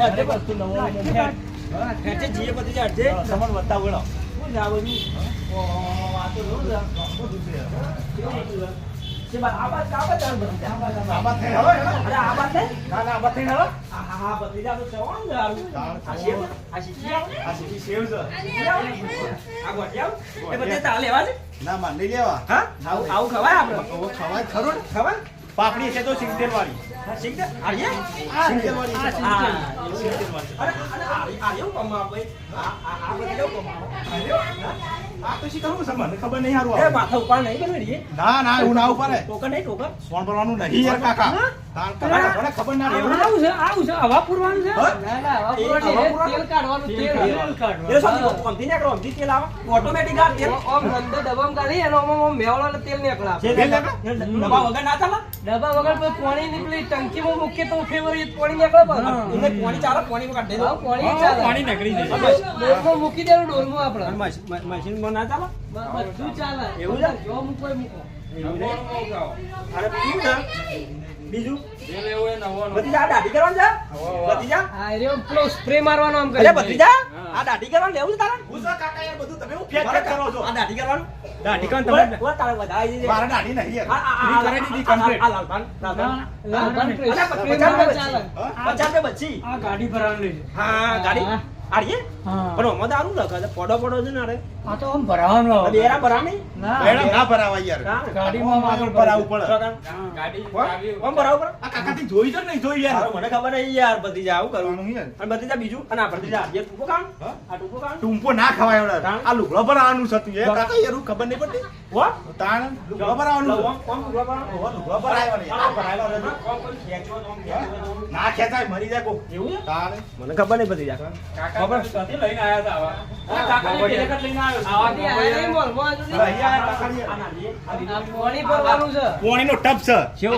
હેડે વસ્તુ નવો જીએ બધી શું ઓ રોજ ના ના લેવા. ના આવું ખવાય આપણે? ખવાય ખરું ને? ખવાય? પાપડી છે તો સિંગતેર વાળી આર્ય સિંગતેલ વાળી છે. હા સિંગતેલ વાળી છે. અરે અરે આ આ એવું કમાવ ભાઈ આ આ બધી કમાવ આ તો શીખવું છે મને ખબર નહીં હારું એ માથા ઉપર નહીં બનવી ના ના એવું ના ઉપર ટોકન નહીં ટોકન સોન ભરવાનું નહીં યાર કાકા હા? તાણ ખબર ના રહે. આવું છે આવું છે હવા પૂરવાનું છે ના ના હવા એ પૂરવાની હવા છે, પૂરવાનું? તેલ કાઢવાનું કાઢવાનું. એ નીકળો અમથી તેલ આવે ઓટોમેટિક આ તેલ ઓમ અંદર ડબ્બામાં કાઢી એનો ઓમ ઓમ મેવડો તેલ નીકળે આપણે. જે તેલ નીકળે, ડબ્બા વગર ના ચાલે ડબ્બા વગર પાણી નીકળી ટંકીમાં મૂકીએ તો ફેવરિટ પાણી નીકળે પાછું. એમને પાણી ચાલે કાઢી હા, પાણી ચાલે. પાણી નીકળી જાય. મૂકી દેવું ડોલમાં આપણે. અને મશીન- મ- ના ચાલે? બધું ચાલે એવું છે? જો મૂકો મૂકો. અરે બીજું. ભત્રીજા, આ દાઢી કરવાની છે? ભત્રીજા? હા એ પેલો સ્પ્રે મારવાનો આમ કરી. ભત્રીજા, આ દાઢી કરવાનું લેવું તારે? હું કાકા યાર બધું તમે હું ફેંક ફેંક કરો છો. આ દાઢી કરવાનું. દાઢી કરવાનું તમે- બોલ, તારે વધારે છે. મારે દાઢી નહીં યાર. આ- કરાવી દીધી આ- આ- લાલભાન, લાલભાન. લાલભાન અરે, સ્પ્રે પચાસ મારવા રૂપિયા ચાલે. હા? રૂપિયા બચી. આ ગાડી ભરાવાની હા ગાડી. હા. પણ આમાં દારૂ લખે છે પડો પડો છે ને અરે આ તો આમ ભરાવાનો આવે. બેરા ભરા નહીં ના ભરાવા યાર. ગાડીમાં આગળ ભરાવું પડે ગાડી? કોણ ભરાવું પડે? આ કાકાથી જોઈ તો નહીં જોઈ યાર? મને ખબર નહીં યાર ભત્રીજા આવું કરવાનું યાર. અને ભત્રીજા બીજું? અને આ ભત્રીજા આ ટૂંકો કામ આ ટૂંકો કામ ટૂંકો ના ખવાય એવડા. આ લુગડો ભરાવાનું છે તું એ કાકા યાર હું ખબર નહીં પડતી. વો તાણ? લુગડો ભરાવાનું કોમ- કોમ ઊભા કરો. ઓહો, લુગડો ભરાયો ને. આ ભરાયેલો રે કોમ કોમ ખેંચો. ના ખેંચાય મરી જાય કો એવું તાણ? મને ખબર નહીં ભત્રીજા. કાકા ત્યાંથી લઈને હતા આવા. ના પાણી પોણીનો ટપ છે?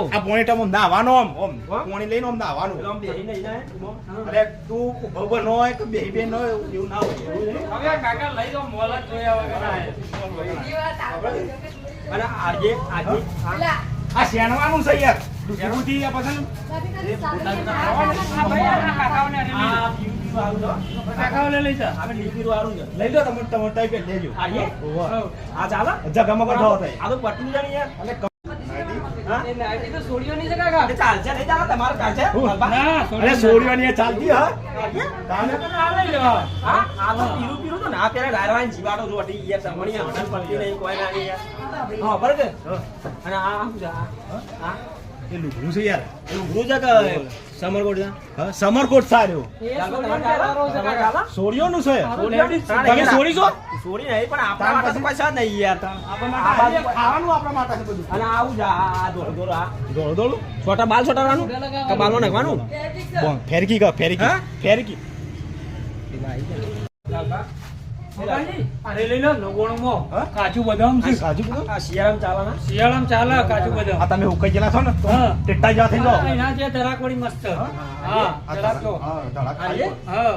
આ પોણી ટપ આમ આમ ઓમ. પોણી લઈને આમ નાવાનું ના અરે તું ઊભો ઊભો ન હોય કે બેહી બે ન હોય એવું ના હોય. હવે કાકા લઈ જાઓ, મોલ જ જોયા વગર અને આજે આજે. આ- શેણવાનું છે યાર. દુધી આ પછી ચાલતી ના પેલા ડાયરવાન જીવાડો જો અટી યાર સમણી હમણાં પડતી નહીં કોઈ ના અને આ આ? આ એ લુગડું છે યાર. એનું છે કે સમરકોટ છે? હા સમરકોટ સાર્યો છે તમે નહીં, સોડી છો સોડી નહીં પણ આપણા? પૈસા નહીં યાર. ખાવાનું માટે છે બધું. અને આવું આ આ છોટા બાલ છોટાવાનું કે બાલમાં નાખવાનું? ફેરકી કા ફેરકી. હા? ફેરકી. અરે લઈ લો, નવ્વાણુંમાં. કાજુ બદામ છે કાજુ બધું શિયાળામ ચાલે ને શિયાળામાં ચાલે કાજુ બદામ આ તમે ઉકાઈ ગયેલા છો ને. ટેટા થઈ જે ધરાક વાળી મસ્ત હા? ધરાક જો. હા? હા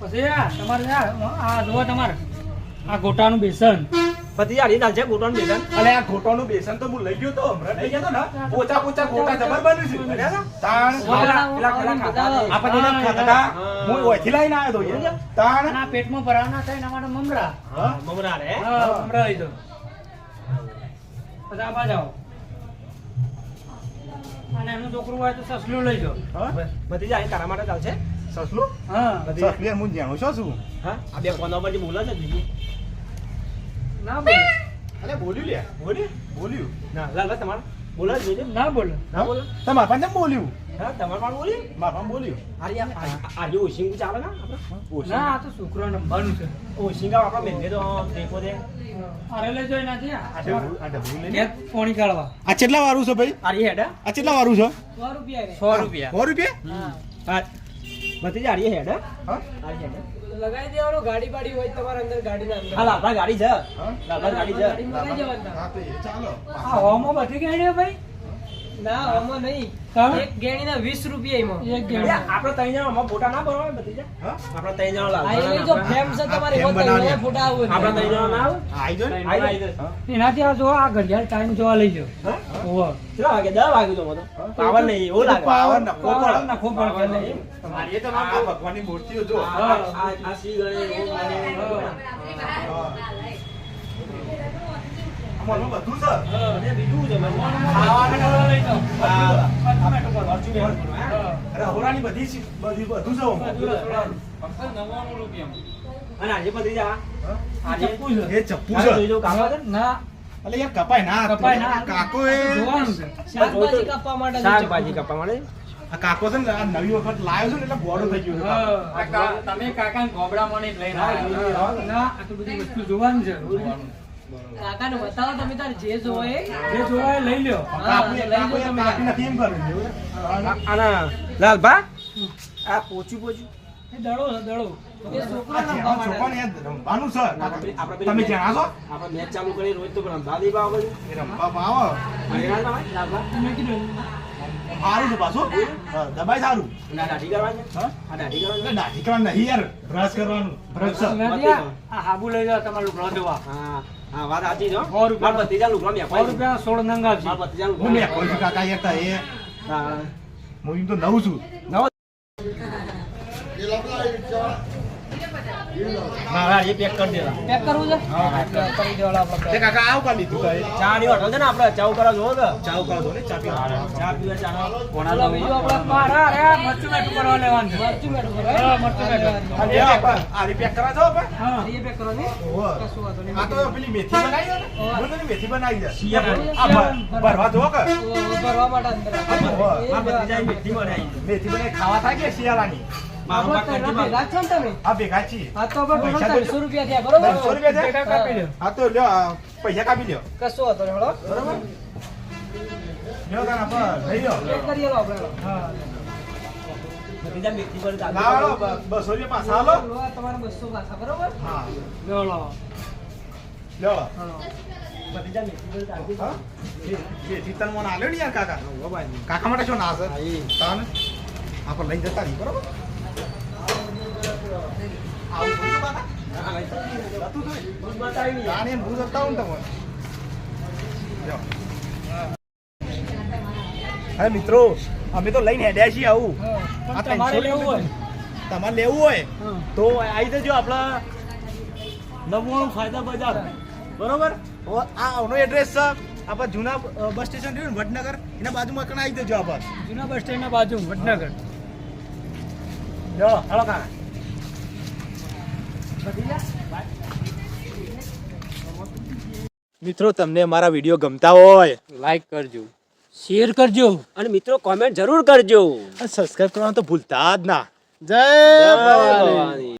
પછી આ તમારે આ આ તમારે આ ગોટાનું બેસન. પતિ યાર એ ચાલશે ગોટવાનું બેસન. અલે આ ઘોટોનું બેસન તો હું લઈ ગયો તો હમણાં લઈ ગયો તો ને? પોચા પોચા ગોટા જબર બન્યું છે. તાણ પેલા પેલા પેલા ખાતા આ પછી ના ખાતા હું ઓયથી લઈને આવ્યો તો તાણ. અને આ પેટમાં ભરાવાના થાય એના માટે મમરા. મમરા રે. મમરા લઈ જાઓ પછી આ બાજુ અને એનું છોકરું હોય તો સસલું લઈ જો? બધી જાય તારા માટે ચાલશે સસલું? હા. બધી હું જાણું છું શું? હા? આ બે ફોન પર જે બોલે છે બીજી. ના બોલો. અરે બોલ્યું લે. બોલ્યું બોલ્યું? ના લાલ તમારે બોલે જ ના બોલો. ના બોલો? તમારા પાસે કેમ બોલ્યું? હા તમારે પણ બોલ્યું? મારા પાસે બોલ્યું. અરે યાર આજે ઓશિંગ ચાલે ને આપણે? ના આ તો છોકરો નંબરનું છે. ઓશિંગ આપણે મેલે તો દેખો દે. અરે લઈ જાઓ એનાથી આ આ ડબલું- આ ડબલું લઈને એક પોણી કાઢવા. આ કેટલા વાળું છે ભાઈ? અરે હેડ. આ કેટલા વાળું છે? સો રૂપિયા રે. રૂપિયા. સો રૂપિયા? હા. બધી જાડી હેડ. હા? હેડ. લગાવી દેવાનો ગાડી બાડી હોય તમારા અંદર ગાડીના અંદર. હા લાલભાઈ ગાડી છે. હા? ગાડી છે. હા તો ચાલો. આ હોમો બધી ગઈ ભાઈ? ના આમાં નહીં? એક ગેણીના વીસ રૂપિયા એમાં. એક ગેમ આપણે ત્રણ જણા આમાં ફોટા ના ભરવા જા હા? આપણે ત્રણ જણા લાલ આ જો ફેમ છે તમારે એમાં. ત્રણ ફોટા આવું. આપણે ત્રણ જણા ના આવે આઈ જો ને. આઈ. હા? એનાથી આ જો આ ઘડિયાળ ટાઈમ જોવા લઈ જાઓ. હા? ઓહો. કેટલા વાગે વાગે તો પાવર નહીં એવું લાગે પાવર એ તો આ ભગવાનની મૂર્તિઓ જો આ- શ્રી ગણેશ, બધું છે અને બીજું છે મને. લઈ જાઓ. ટમેટો પર. મરચું અરે હોરાની બધી બધી બધું છે ફક્ત નવ્વાણું રૂપિયામાં. અને આજે પતી જા આજે ચપ્પુ છે. એ ચપ્પુ છે ને? ના અલે યાર કપાય ના કપાય ના. કાકો એ શાકભાજી કપવા માટે શાકભાજી કપવા માટે આ કાકો છે ને આ નવી વખત લાવ્યો છે ને એટલે ગોળો થઈ ગયો છે. આ તમે કાકા ગોબડામાં નહીં લઈને આવ્યા. ના આટલી બધી વસ્તુ જોવાનું છે. કાકાને બતાવો તમે તારે જે જોવો જે જોવા લઈ લ્યો. કાકો લઈ લો તમે. નથી એમ કર્યું છે, એવું ને? આના લાલભા? આ પોચું પોચું. એ દડો દડો. એ છોકરો આ જેનો છોકરો ને એ રમવાનું છે. આપણે- આપણે પેલી તમે જ્યાં છો આપણે મેચ ચાલુ કરી રોજ તો રમવા દઈ બાબા રમવા આવો. લાલભા કીધું સારું છે પાછું. દબાઈ સારું. દાઢી કરવાની દાઢી કરવાની દાઢી કરવાનું નહીં યાર બ્રશ કરવાનું. બ્રશ આ હાબુ લઈ જાઓ તમારું લુગડો જોવા. હા હા વાત સાચી છે હો. સો રૂપિયા. મારા ભત્રીજા લુગડા મેં સો રૂપિયા સોળ નંગા છે મારા ભત્રીજા હું લુગડા મેં કોઈ કાકા એ. હા. હું તો નવું છું. નવો મારા એ પેક કરી દેલા પેક કરવું છે? કરી દેવાના તે કાકા આવ કા લીધું તા ચા ની હોટલ છે ને આપણે? ચાવ કરવા જોવો કે ચાવ કરો છો ને ચા પીવા. ચા પીવા ચા કોના બોલો બીજું આપણે મારા અરે મરચું મેઠું કરવા લેવાનું મરચું મેઠું કરો હા, મરચું મેઠું. આ આપણે આ રી પેક કરા છો આપણે? હા એ પેક કરો ને કશું વાંધો નહીં. આ તો પેલી મેથી બનાવી દે બોલો મેથી બનાવી દે. આ ભરવા જો કે. ભરવા માટે અંદર. મેથી બનાવી મેથી બનાવી ખાવા થાય કે શિયાળાની? પૈસા ટોટલ તો- 300 રૂપિયા થયા બરોબર? ત્રણસો રૂપિયા ભેગા છે કાપી લ્યો. હા તો લ્યો આ પૈસા કાપી લ્યો. કશું હળો. બરોબર? લ્યો તાન આપણે લઈ લ્યો. કરી આલો હા. ભત્રીજા મેથી પર લાવો લો, બ- બસો રૂપિયા પાછા લો, તમારે 200 પાછા બરોબર? હા. પર મને આલ્યો ને યાર કાકા? કાકા માટે શું ના છે તાન? આપણે લઈ જતા નહીં બરોબર આવું થોડું કાકા હા, ભાઈ. હવે મિત્રો અમે તો લઈને હેડ્યા છીએ આવું. તમારે લેવું હોય. તમારે લેવું હોય તો આવી જજો આપણા નવવાણું ફાયદા બજાર. બરોબર? આ આવનો એડ્રેસ છે. આપણે જૂના બસ સ્ટેશન રહ્યું ને વડનગર? એના બાજુમાં કણ આવી જજો આપણે. જૂના બસ સ્ટેન્ડ ના બાજુ વડનગર. જો હાલો કાકા. મિત્રો તમને મારા વીડિયો ગમતા હોય લાઈક કરજો. શેર કરજો. અને મિત્રો કોમેન્ટ જરૂર કરજો. સબસ્ક્રાઇબ કરવાનું તો ભૂલતા જ ના. જય ભવાની.